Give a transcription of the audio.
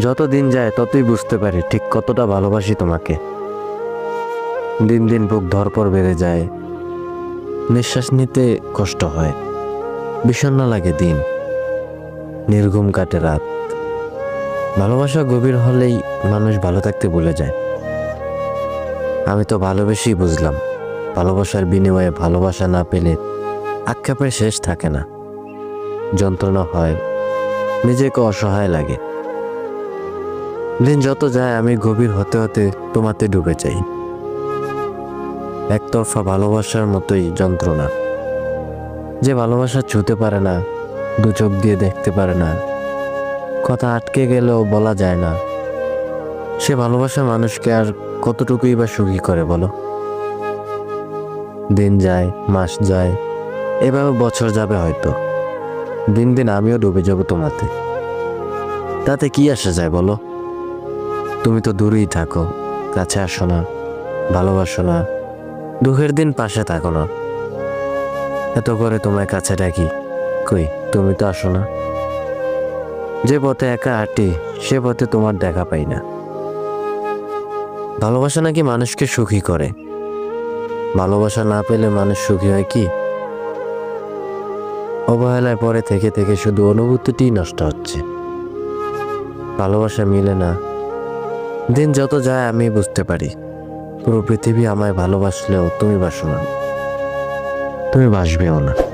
যত দিন যায় ততই বুঝতে পারি ঠিক কতটা ভালোবাসি তোমাকে। দিন দিন বুক ধরপর বেড়ে যায়। নিঃশ্বাস নিতে কষ্ট হয়। বিষণ্ণ লাগে দিন। নির্ঘুম কাটে রাত। ভালোবাসা গভীর হলেই মানুষ ভালো থাকতে ভুলে যায়। আমি তো ভালোবেসেই বুঝলাম, ভালোবাসার বিনিময়ে ভালোবাসা না পেলে আক্ষেপের শেষ থাকে না। যন্ত্রণা হয়, নিজেকে অসহায় লাগে। দিন যত যায়, আমি গভীর হতে হতে তোমাতে ডুবে যাই। একতরফা ভালোবাসার মতোই যন্ত্রণা। যে ভালোবাসা ছুতে পারে না, দু চোখ দিয়ে দেখতে পারে না। কথা আটকে গেলেও বলা যায় না। সে ভালোবাসা মানুষকে আর কতটুকুই বা সুখী করে বলো? দিন যায়, মাস যায়, এভাবে বছর যাবে হয়তো। দিন দিন আমিও ডুবে যাব তোমাতে। তাতে কি আসা যায় বলো? তুমি তো দূরেই থাকো, কাছে আসো না, ভালোবাসো না, দুঃখের দিন পাশে থাকো না। এত করে তোমায় কাছে ডাকি, কই, তুমি তো আসো না। যে পথে একা হাঁটি, সে পথে তোমার দেখা পাই না। ভালোবাসা নাকি মানুষকে সুখী করে? ভালোবাসা না পেলে মানুষ সুখী হয় কি? অবহেলায় পরে থেকে থেকে শুধু অনুভূতিটি নষ্ট হচ্ছে। ভালোবাসা মিলে না দিন যত যায় আমি বুঝতে পারি। পুরো পৃথিবী আমায় ভালোবাসলেও তুমি বাসো না। তুমি বাসবেও না।